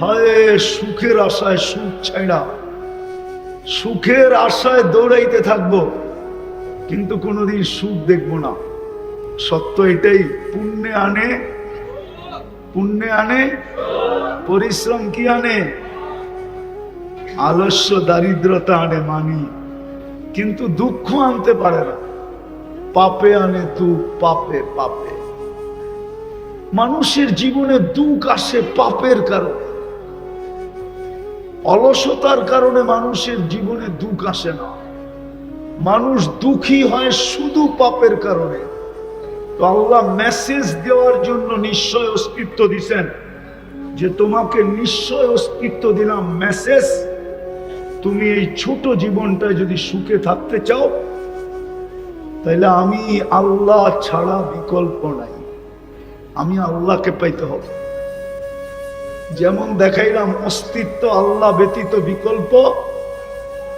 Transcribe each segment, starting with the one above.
হায়, সুখের আশায় সুখ ছাইড়া সুখের আশায় দৌড়াইতে থাকব, কিন্তু কোনোদিন সুখ দেখব না। সত্য এটাই, পুণ্যে আনে পুণ্যে আনে, পরিশ্রম কি আনে? আলস্য দারিদ্রতা আনে মানি, কিন্তু দুঃখ আনতে পারে না। পাপে আনে তু পাপে পাপে। মানুষের জীবনে দুঃখ আসে পাপের কারণে। অলসতার কারণে মানুষের জীবনে দুঃখ আসে না। মানুষ দুঃখী হয় শুধু পাপের কারণে। তো আল্লাহ মেসেজ দেওয়ার জন্য নিশ্চয় অস্তিত্ব দিছেন। যে তোমাকে নিশ্চয় অস্তিত্ব দিলাম মেসেজ তুমি এই ছোট জীবনটায় যদি সুখে থাকতে চাও তাহলে আমি আল্লাহ ছাড়া বিকল্প নাই। আমি আল্লাহকে পাইতে হবে। যেমন দেখাইলাম অস্তিত্ব আল্লাহ ব্যতীত বিকল্প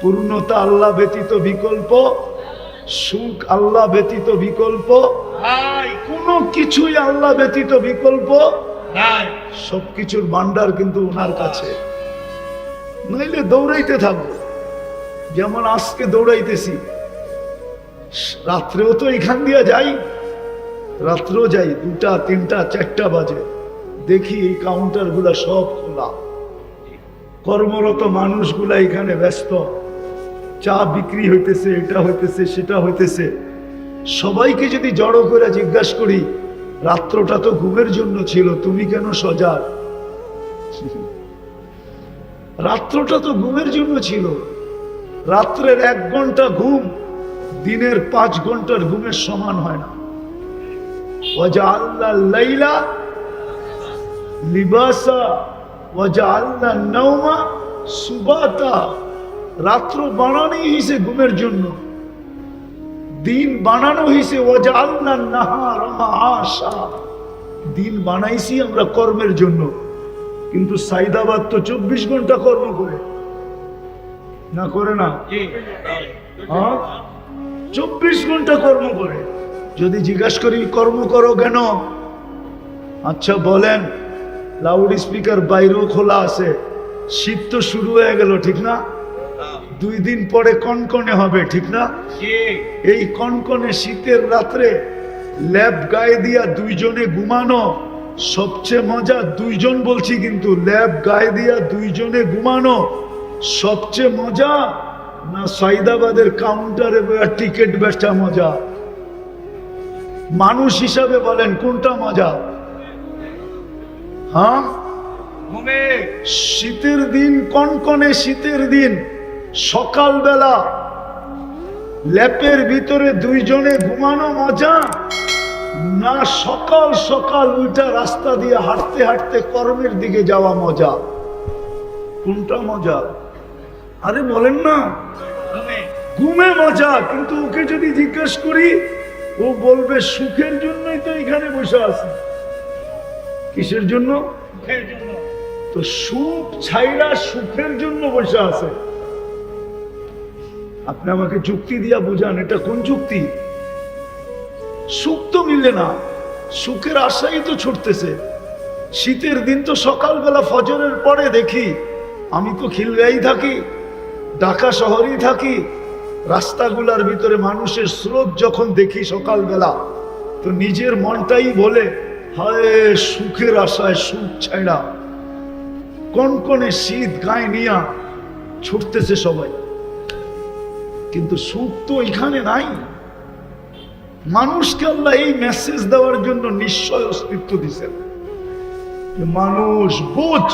পূর্ণতা আল্লাহ ব্যতীত বিকল্প সুখ আল্লাহ ব্যতীত বিকল্প কোনো কিছুই আল্লাহ ব্যতীত বিকল্প সবকিছুর ভান্ডার কিন্তু ওনার কাছে। নইলে দৌড়াইতে থাকব। যেমন আজকে দৌড়াইতেছি রাত্রেও তো এখান দিয়ে যাই রাত্রেও যাই দুটা তিনটা চারটা বাজে। দেখি এই কাউন্টারগুলা সব খোলা। কর্মরত মানুষগুলা এখানে ব্যস্ত। চা বিক্রি হইতেছে, এটা হইতেছে, সেটা হইতেছে। সবাইকে যদি জড়ো করে জিজ্ঞাসা করি, রাত্রটা তো ঘুমের জন্য ছিল, তুমি কেন সজাগ? রাত্রটা তো ঘুমের জন্য ছিল। রাত্রের এক ঘণ্টা ঘুম, দিনের পাঁচ ঘণ্টার ঘুমের সমান হয় না। লাইলা লিবাসা ওয়াজা আল্লাহ নৌমা সুবাতা। রাত্র বানানোই হয়েছে ঘুমের জন্য। দিন বানানো হয়েছে ওয়াজা আল্লাহ নাহার আশা দিন বানাইছি আমরা কর্মের জন্য। কিন্তু সাইদাবাদ তো চব্বিশ ঘণ্টা কর্ম করে। না করে না? চব্বিশ ঘণ্টা কর্ম করে। যদি জিজ্ঞাসা করি কর্ম করো কেন? আচ্ছা বলেন। লাউড স্পিকার বাইরেও খোলা আছে। শীত তো শুরু হয়ে গেল ঠিক না? দুই দিন পরে কনকনে হবে ঠিক না? এই কনকনে শীতের রাত্রে ল্যাব গায়ে দিয়া দুইজনে ঘুমানো সবচেয়ে মজা দুইজন বলছি কিন্তু ল্যাব গায়ে দিয়া দুইজনে ঘুমানো সবচেয়ে মজা না সাইদাবাদের কাউন্টারে টিকিট বেচা মজা? মানুষ হিসাবে বলেন কোনটা মজা? হ্যাঁ? শীতের দিন কনকনে শীতের দিন সকালবেলা ল্যাপের ভিতরে দুইজনে ঘুমানো মজা না সকাল সকাল উল্টা রাস্তা দিয়ে হাঁটতে হাঁটতে কর্মের দিকে যাওয়া মজা? কোনটা মজা? আরে বলেন না। ঘুমে। ঘুমে মজা কিন্তু ওকে যদি জিজ্ঞেস করি ও বলবে সুখের জন্যই তো এখানে বসে আছে। কিসের জন্য? তো সুখ ছাইরা সুখের জন্য বসে আছে। আপনি আমাকে যুক্তি দিয়া বুঝান, এটা কোন যুক্তি? সুখ তো মিলে না, সুখের আশাই তো ছুটতেছে। শীতের দিন তো সকালবেলা ফজরের পরে দেখি, আমি তো খিলগাই থাকি, ঢাকা শহরেই থাকি, রাস্তাগুলার ভিতরে মানুষের স্রোত যখন দেখি সকালবেলা, তো নিজের মনটাই বলে হায়, সুখের আশায় সুখ ছাইড়া কনকনে শীত গায়ে নিয়া ছুটতেছে সবাই। কিন্তু সুখ তো এখানে নাই। মানুষকে আল্লাহ এই মেসেজ দেওয়ার জন্য নিশ্চয় অস্তিত্ব দিছেন। মানুষ, বোঝ,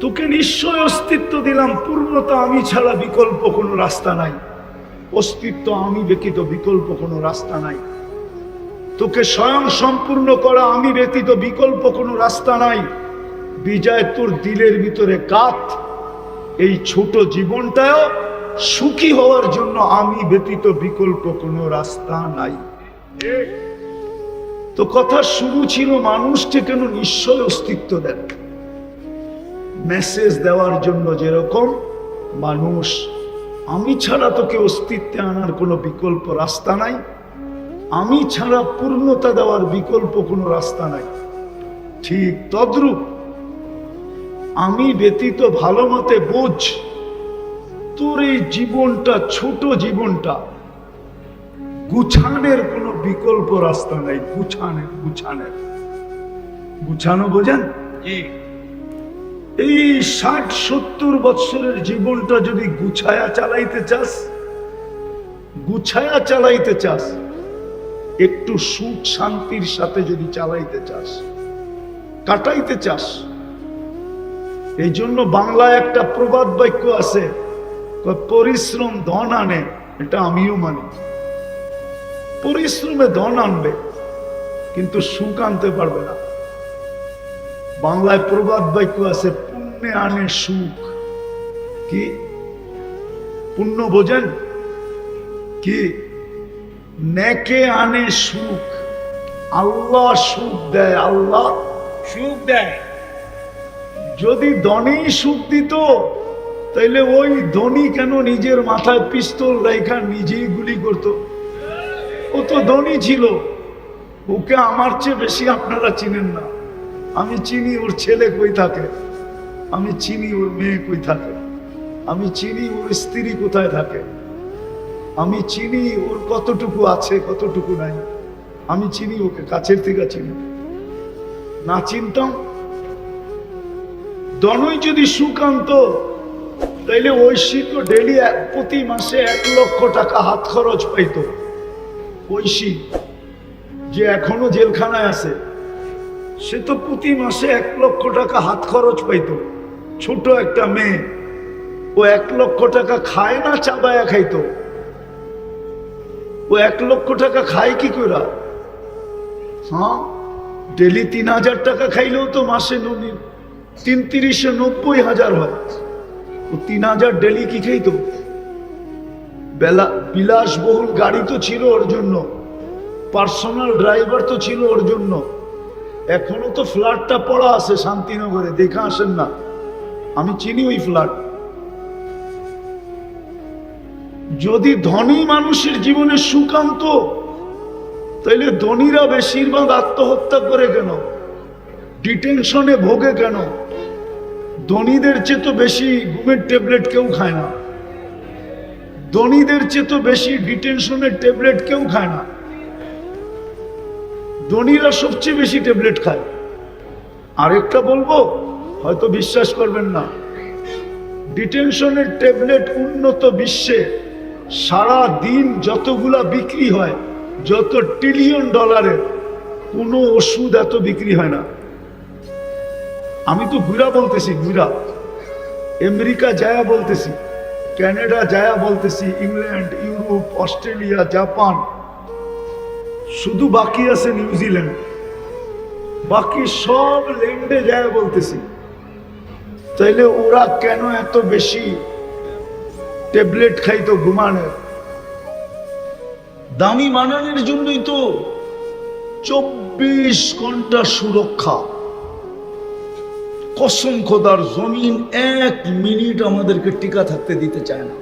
তোকে নিশ্চয় অস্তিত্ব দিলাম। পূর্ণতা আমি ছাড়া বিকল্প কোনো রাস্তা নাই। অস্তিত্ব আমি ব্যতীত বিকল্প কোনো রাস্তা নাই। তোকে স্বয়ং সম্পূর্ণ করা আমি ব্যতীত বিকল্প কোনো রাস্তা নাই। বিজয় তোর দিলের ভিতরে কাত। এই ছোট জীবনটাও সুখী হওয়ার জন্য আমি ব্যতীত বিকল্প কোনো রাস্তা নাই। তো কথা শুরু ছিল মানুষকে কেন নিশ্চয় অস্তিত্ব দেন? মেসেজ দেওয়ার জন্য যেরকম মানুষ, আমি ছাড়া তোকে অস্তিত্বে আনার কোনো বিকল্প রাস্তা নাই। আমি ছাড়া পূর্ণতা দেওয়ার বিকল্প কোনো রাস্তা নাই। ঠিক তদ্রূপ আমি ব্যতীত ভালো মতে বোঝ তোর এই জীবনটা ছোট জীবনটা। গুছানের কোনো বিকল্প রাস্তা নাই গুছানের গুছানের গুছানো বোঝেন? এই ষাট সত্তর বৎসরের জীবনটা যদি গুছায়া চালাইতে চাস গুছায়া চালাইতে চাস একটু সুখ শান্তির সাথে যদি চালাইতে চাস, কাটাইতে চাস এই জন্য বাংলায় একটা প্রবাদ বাক্য আছে পরিশ্রম ধন আনে এটা আমিও মানি। পরিশ্রমে ধন আনবে, কিন্তু সুখ আনতে পারবে না। বাংলায় প্রবাদ বাক্য আছে, পুণ্যে আনে সুখ কি? পুণ্য বোঝেন? কি? নেকে আনে সুখ আল্লাহ সুখ দেয়। আল্লাহ সুখ দেয়। যদি ধনী সুখ দিত তাইলে ওই ধনী কেন নিজের মাথায় পিস্তল রেখা নিজেই গুলি করত? ও তো ধনী ছিল। ওকে আমার চেয়ে বেশি আপনারা চিনেন না। আমি চিনি ওর ছেলে কই থাকে। আমি চিনি ওর মেয়ে কই থাকে। আমি চিনি ওর স্ত্রী কোথায় থাকে। আমি চিনি ওর কতটুকু আছে, কতটুকু নাই। আমি চিনি ওকে কাছের থেকে চিনি। না চিনতাম। দনই যদি সুকান্ত তাইলে ঐশী তো ডেলি প্রতি মাসে এক লক্ষ টাকা হাত খরচ পাইতো। ঐশী যে এখনও জেলখানায় আছে, সে তো প্রতি মাসে এক লক্ষ টাকা হাত খরচ পাইতো। ছোট একটা মেয়ে, ও এক লক্ষ টাকা খায় না, চাবায়া খাইতো। ও এক লক্ষ টাকা খায় কি করে হ্যাঁ? ডেলি তিন হাজার টাকা খাইলেও তো মাসে নদী তিন তিরিশে নব্বই হাজার হয়। ও তিন হাজার ডেলি কি খাইতো? বেলা, বিলাসবহুল গাড়ি তো ছিল ওর জন্য। পার্সোনাল ড্রাইভার তো ছিল ওর জন্য। এখনও তো ফ্ল্যাটটা পড়া আছে শান্তিনগরে, দেখা আসেন না। আমি চিনি ওই ফ্ল্যাট। যদি ধনী মানুষের জীবনে সুকান্ত, তাইলে ধনীরা বেশিরভাগ আত্মহত্যা করে কেন? ডিটেনশনে ভোগে কেন? ধনীদের চেয়ে তো বেশি ঘুমের ট্যাবলেট কেউ খায় না। ধনীদের চেয়ে তো বেশি ডিটেনশনের ট্যাবলেট কেউ খায় না। ধনীরা সবচেয়ে বেশি ট্যাবলেট খায়। আরেকটা বলব, হয়তো বিশ্বাস করবেন না। ডিটেনশনের ট্যাবলেট উন্নত বিশ্বে সারা দিন যতগুলা বিক্রি হয়, যত ট্রিলিয়ন ডলারের কোনো ওষুধ এত বিক্রি হয় না। আমি তো ঘুরা বলতেছি, ঘুরা। আমেরিকা যায়া বলতেছি ক্যানাডা যায়া বলতেছি, ইংল্যান্ড, ইউরোপ, অস্ট্রেলিয়া, জাপান। শুধু বাকি আছে নিউজিল্যান্ড বাকি সব ল্যান্ডে যায় বলতেছি। তাইলে ওরা কেন এত বেশি ট্যাবলেট খাইতো ঘুমানোর দামি মানানোর জন্যই তো চব্বিশ ঘণ্টা সুরক্ষা। কসম খোদার, জমিন এক মিনিট আমাদেরকে টিকা থাকতে দিতে চায় না।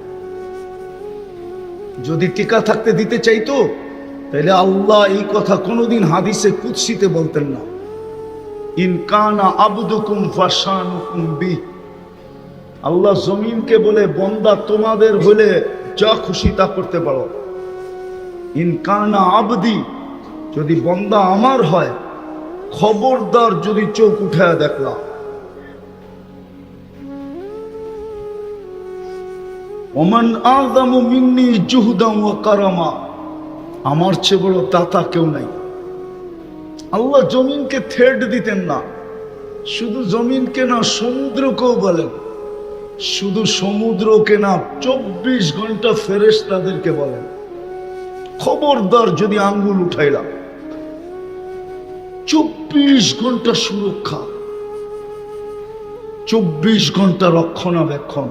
যদি টিকা থাকতে দিতে চাইতো, তাহলে আল্লাহ এই কথা কোনোদিন হাদিসে কুৎসিতে বলতেন না। ইনকানা আবদুকুম ফাশানুকুম বি আল্লাহ জমিনকে বলে, বন্দা তোমাদের হলে যা খুশি তা করতে পারো। ইনকানা আবদি, যদি বন্দা আমার হয়, খবরদার যদি চোখ উঠায় দেখলাম ওমান আদামু মিন্নি জুহদাম ও কারামা, আমার চেয়ে বড় দাতা কেউ নাই। আল্লাহ জমিনকে থ্রেড দিতেন না, শুধু জমিনকে না, সমুদ্রকেও বলেন। শুধু সমুদ্রকে না, চব্বিশ ঘণ্টা ফেরেস তাদেরকে বলেন খবরদার যদি আঙ্গুল উঠাইলাম। চব্বিশ ঘণ্টা সুরক্ষা। চব্বিশ ঘণ্টা রক্ষণাবেক্ষণ।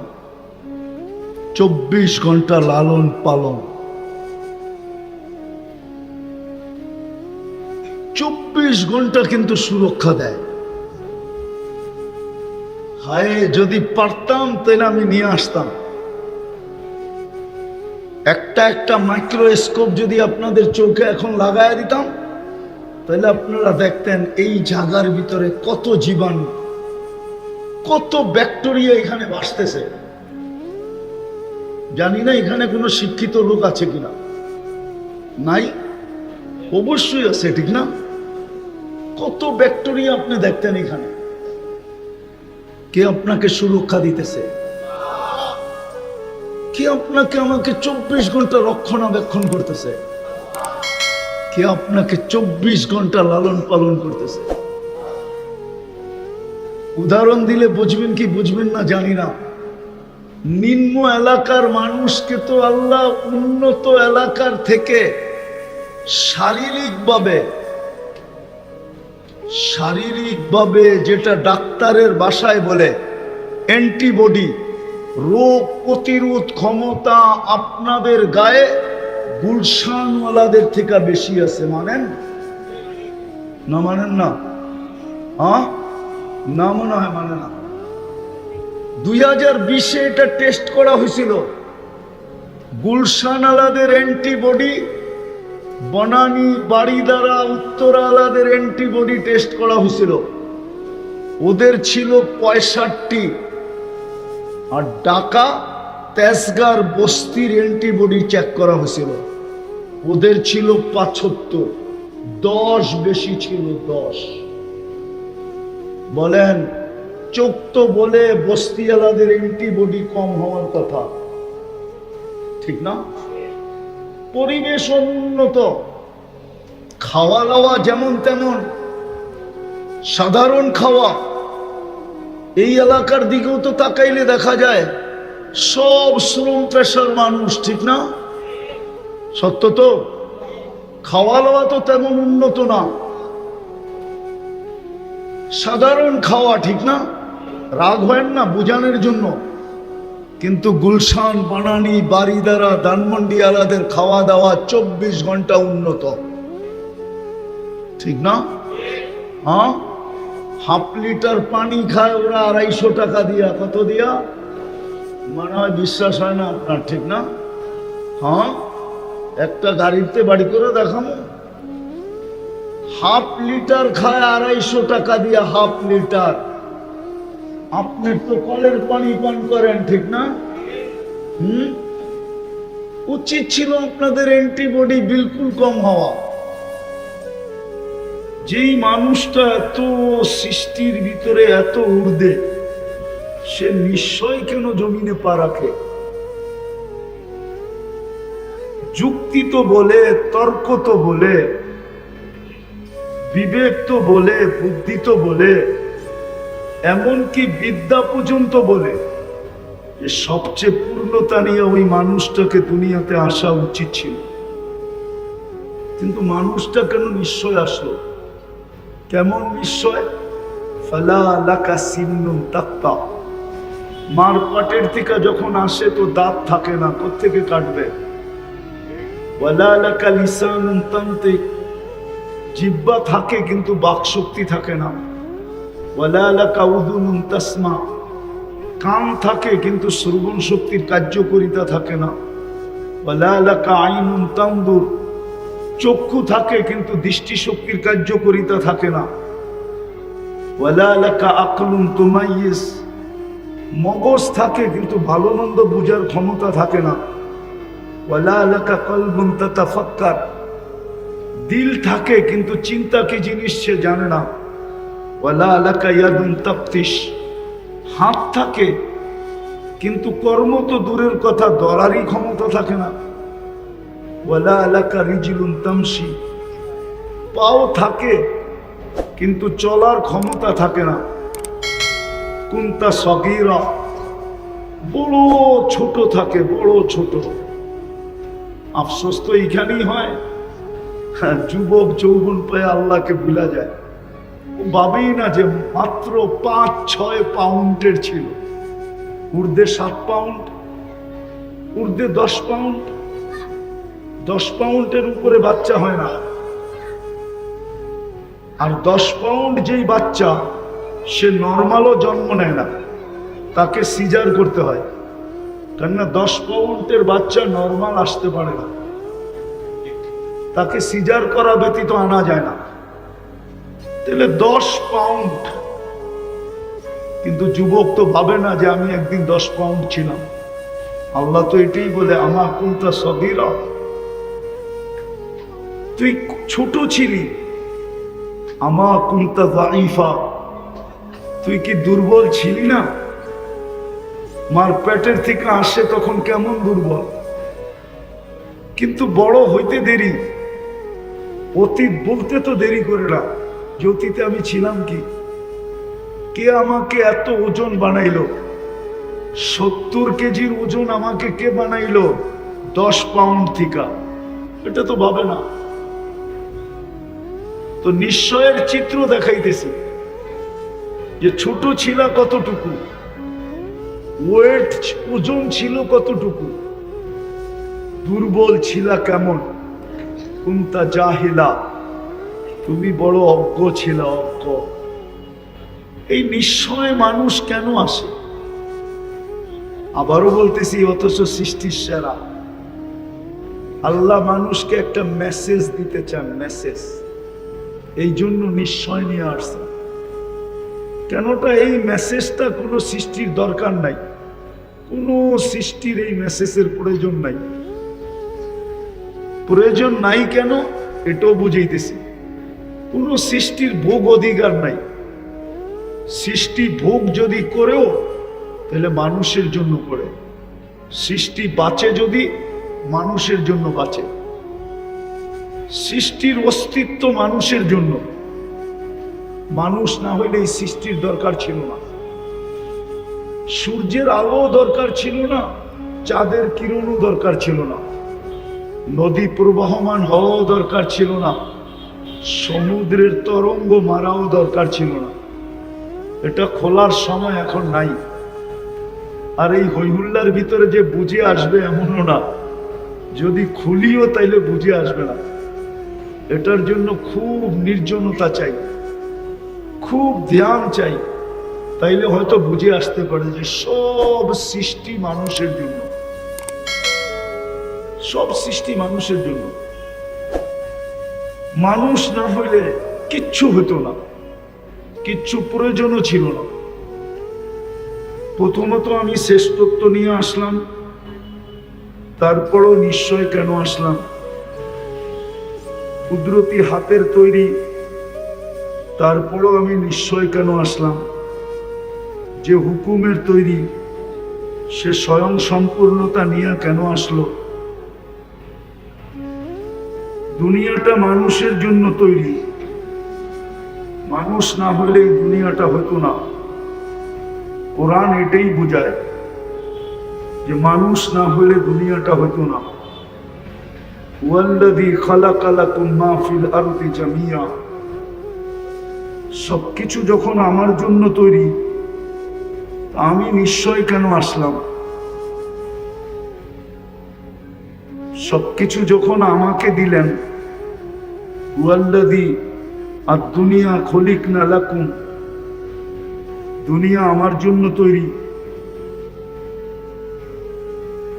চব্বিশ ঘণ্টা লালন পালন। চব্বিশ ঘণ্টা কিন্তু সুরক্ষা দেয়। হায়, যদি পারতাম, তাহলে আমি নিয়ে আসতাম। একটা একটা মাইক্রোস্কোপ যদি আপনাদের চোখে এখন লাগায় দিতাম, তাহলে আপনারা দেখতেন এই জায়গার ভিতরে কত জীবাণু, কত ব্যাকটেরিয়া এখানে বাসতেছে। জানি না এখানে কোনো শিক্ষিত লোক আছে কিনা। নাই? অবশ্যই আছে, ঠিক না? কত ব্যাকটেরিয়া আপনি দেখতেন এখানে। কে আপনাকে সুরক্ষা দিতেছে? কে আপনাকে আমাকে চব্বিশ ঘণ্টা রক্ষণাবেক্ষণ করতেছে? কে আপনাকে চব্বিশ ঘণ্টা লালন পালন করতেছে? উদাহরণ দিলে বুঝবেন কি বুঝবেন না জানি না। নিম্ন এলাকার মানুষকে তো আল্লাহ উন্নত এলাকার থেকে শারীরিকভাবে শারীরিকভাবে যেটা ডাক্তারের বাসায় বলে, অ্যান্টিবডি, রোগ প্রতিরোধ ক্ষমতা আপনাদের গায়ে গুলশানওয়ালাদের থেকে বেশি আছে, মানেন? না মানেন না। হ্যাঁ না মনে হয় মানে না। দুই হাজার বিশে এটা টেস্ট করা হয়েছিল। গুলশান আলাদের অ্যান্টিবডি বনানী বাড়িদারা উত্তর আলাদের অ্যান্টিবডি টেস্ট করা হয়েছিল। ওদের ছিল পঁয়ষট্টি। আর ঢাকা, তেজগার বস্তির অ্যান্টিবডি চেক করা হয়েছিল। ওদের ছিল পাঁচাত্তর দশ বেশি ছিল দশ। বলেন, চোখ তো বলে বস্তিওয়ালাদের অ্যান্টিবডি কম হওয়ার কথা। ঠিক না? পরিবেশ উন্নত। খাওয়া দাওয়া যেমন তেমন, সাধারণ খাওয়া। এই এলাকার দিকেও তো তাকাইলে দেখা যায়, সব শ্রম পেশার মানুষ, ঠিক না? সত্য তো? খাওয়া দাওয়া তো তেমন উন্নত না। সাধারণ খাওয়া, ঠিক না? রাগ হয় না বুঝানোর জন্য? কিন্তু গুলশান, বানানি বাড়িদারা ধানমন্ডি আলাদের খাওয়া দাওয়া চব্বিশ ঘণ্টা উন্নত। ঠিক না? হ্যাঁ? হাফ লিটার পানি খায় ওরা আড়াইশো টাকা দিয়া। কত দিয়া? মনে হয় বিশ্বাস হয় না আপনার, ঠিক না? হ্যাঁ? একটা গাড়িতে বাড়ি করে দেখাবো হাফ লিটার খায় আড়াইশো টাকা দিয়া, হাফ লিটার। আপনি তো কলের পানি পান করেন, ঠিক না? হুম? উচিত ছিল আপনাদের অ্যান্টিবডি বিলকুল কম হওয়া। যেই মানুষটা এত সৃষ্টির ভিতরে এত উর্দে সে নিশ্চয় কেন জমিনে পা রাখে? যুক্তি তো বলে, তর্ক তো বলে, বিবেক তো বলে, বুদ্ধি তো বলে এমনকি বিদ্যা পর্যন্ত বলে যে সবচেয়ে পূর্ণতা নিয়ে ওই মানুষটাকে দুনিয়াতে আসা উচিত ছিল। কিন্তু মানুষটা কেন নিশ্চয় আসলো? কেমন নিশ্চয়? ফালা লাকা সিন্নুম তাক্তা। মার পাটের থেকে যখন আসে তো দাঁত থাকে না কোথেকে কাটবে? লাকা তান্তিক জিব্বা থাকে কিন্তু বাক শক্তি থাকে না। তাসমা। কান থাকে কিন্তু শ্রবণ শক্তির কার্যকরিতা থাকে না। ওয়ালা লাকা আইনুন তান্দুর। চক্ষু থাকে কিন্তু দৃষ্টি শক্তির কার্যকরিতা থাকে না। ওয়ালা লাকা আকলুন তুমাইয়িস। মগজ থাকে কিন্তু ভালো মন্দ বুঝার ক্ষমতা থাকে না। ওয়ালা লাকা কলবুন তাতাফাক্কার। দিল থাকে কিন্তু চিন্তা কি জিনিস সে জানে না। হাত থাকে কিন্তু কর্ম তো দূরের কথা দরারই ক্ষমতা থাকে না। ওয়ালা লাকা রিজিলুন তামশি। পাও থাকে কিন্তু চলার ক্ষমতা থাকে না। কুন্তা সগিরা। বড় ছোট থাকে বড় ছোট। আফসোস তো এইখানেই হয়। হ্যাঁ, যুবক যৌবন পেয়ে আল্লাহকে ভুলা যায়। ভাবেই না যে মাত্র পাঁচ, ছয় পাউন্ডের ছিল। উর্দে সাত পাউন্ড উর্দে দশ পাউন্ড। দশ পাউন্ডের উপরে বাচ্চা হয় না। আর দশ পাউন্ড যেই বাচ্চা, সে নর্মালও জন্ম নেয় না। তাকে সিজার করতে হয়। কেননা দশ পাউন্ডের বাচ্চা নর্মাল আসতে পারে না। তাকে সিজার করা ব্যতীত আনা যায় না। তাহলে দশ পাউন্ড কিন্তু যুবক তো ভাবে না যে আমি একদিন দশ পাউন্ড ছিলাম। আল্লাহ তো এটাই বলে আমার কোনটা সদিরা তুই ছোট ছিলি। আমা কুন্তা দাইফা তুই কি দুর্বল ছিলি না? মার পেটের থেকে আসে তখন কেমন দুর্বল? কিন্তু বড় হইতে দেরি। অতীত বলতে তো দেরি করে না। যে অতীতে আমি ছিলাম কি? কে আমাকে এত ওজন বানাইলো? সত্তর কেজির ওজন আমাকে কে বানাইলো? দশ পাউন্ড থিকা। এটা তো ভাবে না। তো নিশ্চয়ের চিত্র দেখাইতেছি যে ছোট ছিল কতটুকু? ওয়েট ওজন ছিল কতটুকু? দুর্বল ছিল কেমন? কুন্তা জাহিলা। তুমি বড় অজ্ঞ ছিল অজ্ঞ। এই নিশ্চয় মানুষ কেন আসে? আবারও বলতেছি, অথচ সৃষ্টির সেরা। আল্লাহ মানুষকে একটা মেসেজ দিতে চান মেসেজ এই জন্য নিশ্চয় নিয়ে আসছে। কেনটা এই মেসেজটা কোনো সৃষ্টির দরকার নাই? কোনো সৃষ্টির এই মেসেজের প্রয়োজন নাই। প্রয়োজন নাই কেন? এটাও বুঝাইতেছি। কোনো সৃষ্টির ভোগ অধিকার নাই। সৃষ্টি ভোগ যদি করেও, তাহলে মানুষের জন্য করে। সৃষ্টি বাঁচে যদি, মানুষের জন্য বাঁচে। সৃষ্টির অস্তিত্ব মানুষের জন্য। মানুষ না হইলে এই সৃষ্টির দরকার ছিল না। সূর্যের আলো দরকার ছিল না, চাঁদের কিরণও দরকার ছিল না। নদী প্রবাহমান হওয়াও দরকার ছিল না। সমুদ্রের তরঙ্গ মারাও দরকার ছিল না। এটা খোলার সময় এখন নাই। আর এই হৈহুল্লার ভিতরে যে বুঝে আসবে এমনও না। যদি খুলিও তাইলে বুঝে আসবে না। এটার জন্য খুব নির্জনতা চাই। খুব ধ্যান চাই। তাইলে হয়তো বুঝে আসতে পারে যে সব সৃষ্টি মানুষের জন্য। সব সৃষ্টি মানুষের জন্য। মানুষ না হইলে কিচ্ছু হতো না। কিচ্ছু প্রয়োজনও ছিল না। প্রথমত আমি শ্রেষ্ঠত্ব নিয়ে আসলাম, তারপরও নিশ্চয় কেন আসলাম? কুদরতি হাতের তৈরি, তারপরও আমি নিশ্চয় কেন আসলাম? যে হুকুমের তৈরি, সে স্বয়ং সম্পূর্ণতা নিয়ে কেন আসলো? দুনিয়াটা মানুষের জন্য তৈরি। মানুষ না হলে দুনিয়াটা হতো না। কোরআন এটাই বোঝায় যে মানুষ না হলে দুনিয়াটা হতো না। ওয়াল্লাযী খালাকালাকুম মা ফিল আরদি জামিয়া। সবকিছু যখন আমার জন্য তৈরি আমি নিশ্চয় কেন আসলাম? সবকিছু যখন আমাকে দিলেন, ওয়াল্লাযী আর দুনিয়া খলিক না লাকুম, দুনিয়া আমার জন্য তৈরি।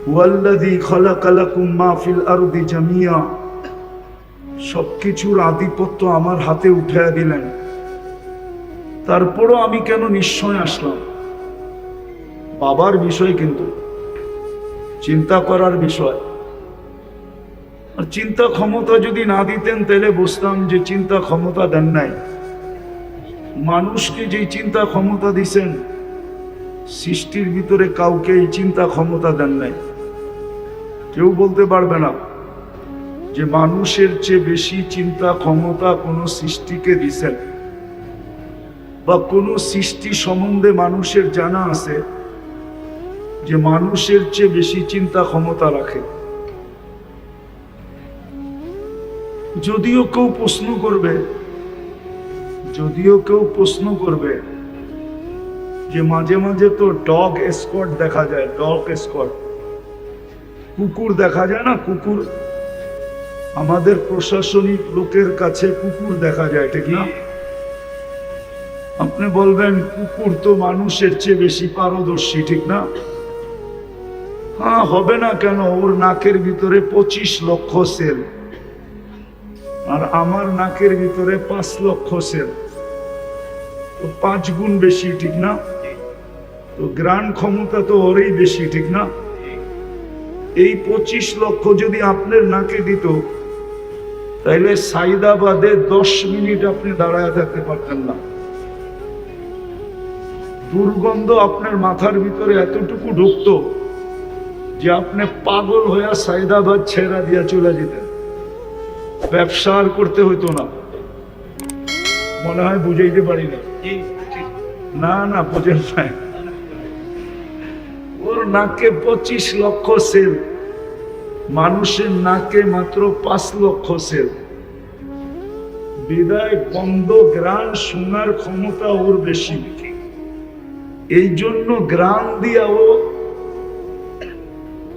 ওয়াল্লাযী খালাকালাকুম মা ফিল আরদি জামিয়া, সবকিছুর আধিপত্য আমার হাতে উঠাইয়া দিলেন। তারপরও আমি কেন নিশ্চয় আসলাম? বাবার বিষয় কিন্তু, চিন্তা করার বিষয়। আর চিন্তা ক্ষমতা যদি না দিতেন, তাহলে বুঝতাম যে চিন্তা ক্ষমতা দেন নাই। মানুষকে যে চিন্তা ক্ষমতা দিছেন, সৃষ্টির ভিতরে কাউকে এই চিন্তা ক্ষমতা দেন নাই। কেউ বলতে পারবে না যে মানুষের চেয়ে বেশি চিন্তা ক্ষমতা কোনো সৃষ্টিকে দিছেন বা কোনো সৃষ্টি সম্বন্ধে মানুষের জানা আছে যে মানুষের চেয়ে বেশি চিন্তা ক্ষমতা রাখে। যদিও কেউ প্রশ্ন করবে, যদিও কেউ প্রশ্ন করবে যে মাঝে মাঝে তো ডগ স্কট দেখা যায়, ডগ স্কট। কুকুর দেখা যায় না? কুকুর। আমাদের প্রশাসনিক লোকের কাছে কুকুর দেখা যায়, ঠিক না? আপনি বলবেন, কুকুর তো মানুষের চেয়ে বেশি পারদর্শী, ঠিক না? হ্যাঁ হবে না কেন? ওর নাকের ভিতরে পঁচিশ লক্ষ সেল। আর আমার নাকের ভিতরে পাঁচ লক্ষ সেল। তো পাঁচ গুণ বেশি, ঠিক না? তো গ্রান ক্ষমতা তো ওরই বেশি, ঠিক না? এই পঁচিশ লক্ষ যদি আপনার নাকে দিত, তাইলে সাইদাবাদে দশ মিনিট আপনি দাঁড়ায় থাকতে পারতেন না। দুর্গন্ধ আপনার মাথার ভিতরে এতটুকু ঢুকতো যে আপনি পাগল হইয়া সাইদাবাদ ছেড়া দিয়া চলে যেতেন। ব্যবসা আর করতে হইতো না। মনে হয় বুঝাইতে পারি না। না না, বোঝেন ওর নাকে পঁচিশ লক্ষ সেল। মানুষের নাকে মাত্র পাঁচ লক্ষ সেল। বিদায় বন্ধ গ্রান শোনার ক্ষমতা ওর বেশি। এই জন্য গ্রাম দিয়া ও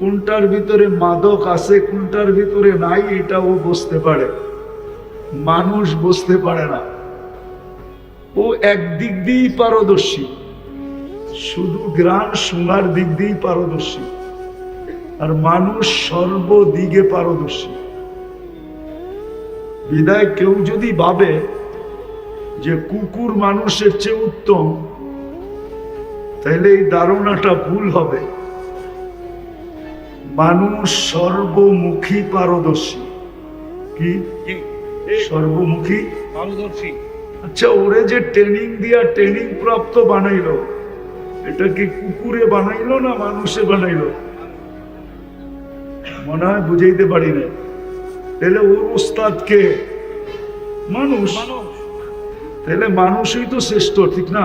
কোনটার ভিতরে মাদক আছে, কোনটার ভিতরে নাই এটা ও বুঝতে পারে। মানুষ বুঝতে পারে না। ও একদিক দিয়েই পারদর্শী। শুধু গ্রাম শোনার দিক দিয়েই পারদর্শী। আর মানুষ সর্বদিকে পারদর্শী। বিদায় কেউ যদি ভাবে যে কুকুর মানুষের চেয়ে উত্তম তাহলে এই ধারণাটা ভুল হবে। মানুষ সর্বমুখী পারদর্শী। কি? সর্বমুখী? পারদর্শী। আচ্ছা ওরে যে ট্রেনিং দিয়া ট্রেনিং প্রাপ্ত বানাইলো এটা কি কুকুরে বানাইলো না মানুষে বানাইলো? মনে হয় বুঝাইতে পারি না তাহলে ওর ওস্তাদ কে? মানুষ। তাহলে মানুষই তো শ্রেষ্ঠ ঠিক না?